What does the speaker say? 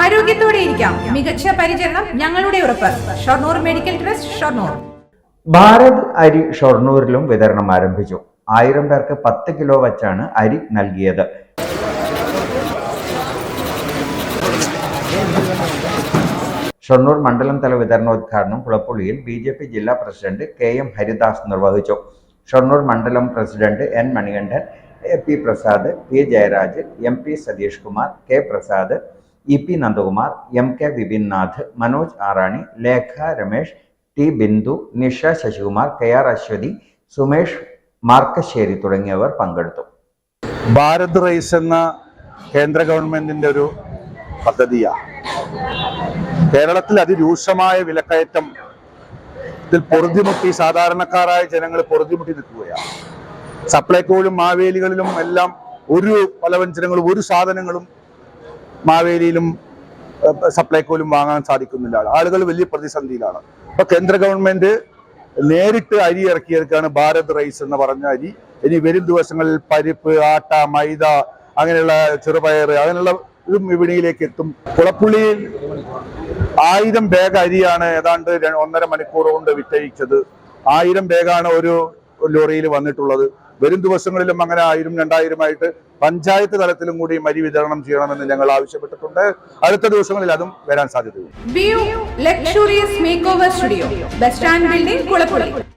ആരോഗ്യത്തോടെ ഇരിക്കാം. മികച്ച പരിചരണം ഞങ്ങളുടെ ഉറപ്പ്. Shoranur medical trust Shoranur. Bharat അരി ഷൊർണൂരിലും വിതരണം ആരംഭിച്ചു. ആയിരം പേർക്ക് പത്ത് കിലോ വച്ചാണ് അരി നൽകിയത്. ഷൊർണൂർ മണ്ഡലം തല വിതരണോദ്ഘാടനം കുളപ്പുള്ളിയിൽ ബി ജെ പി ജില്ലാ പ്രസിഡന്റ് കെ എം ഹരിദാസ് നിർവഹിച്ചു. ഷൊർണൂർ മണ്ഡലം president N Manikandan A P Prasad P Jayaraj M P Satheesh Kumar K Prasad E P Nandakumar M K Vipin Nath Manoj Arani Lekha Ramesh T Bindu Nisha Sasikumar K R Aswathy Sumesh Markassery തുടങ്ങിയവർ പങ്കെടുത്തു. Bharat rice എന്ന കേന്ദ്ര ഗവൺമെന്റിന്റെ ഒരു പദ്ധതിയാണ് കേരളത്തിൽ അതിരൂക്ഷമായ വിലക്കയറ്റം ഇതിൽ പൊറുതിമുട്ടി സാധാരണക്കാരായ ജനങ്ങൾ പൊറുതിമുട്ടി നിൽക്കുകയാണ് സപ്ലൈകോയിലും മാവേലികളിലും എല്ലാം ഒരു പലവ്യഞ്ജനങ്ങളും ഒരു സാധനങ്ങളും മാവേലിയിലും സപ്ലൈകോലും വാങ്ങാൻ സാധിക്കുന്നില്ല. ആളുകൾ വലിയ പ്രതിസന്ധിയിലാണ്. അപ്പൊ കേന്ദ്ര ഗവൺമെന്റ് നേരിട്ട് അരി ഇറക്കിയെടുക്കുകയാണ് ഭാരത് റൈസ് എന്ന് പറഞ്ഞ അരി. ഇനി വരും ദിവസങ്ങളിൽ പരിപ്പ് ആട്ട മൈദ അങ്ങനെയുള്ള ചെറുപയർ അങ്ങനെയുള്ള ഇതും വിപണിയിലേക്ക് എത്തും. കുളപ്പുള്ളിയിൽ ആയിരം ബാഗ് അരിയാണ് ഏതാണ്ട് ഒന്നര മണിക്കൂർ കൊണ്ട് വിറ്റഴിച്ചത്. ആയിരം ബാഗാണ് ഒരു ലോറിയിൽ വന്നിട്ടുള്ളത്. വരും ദിവസങ്ങളിലും അങ്ങനെ ആയിരം രണ്ടായിരമായിട്ട് പഞ്ചായത്ത് തലത്തിലും കൂടി മരി വിതരണം ചെയ്യണമെന്ന് ഞങ്ങൾ ആവശ്യപ്പെട്ടിട്ടുണ്ട്. അടുത്ത ദിവസങ്ങളിൽ അതും വരാൻ സാധ്യതയുണ്ട്. Studio building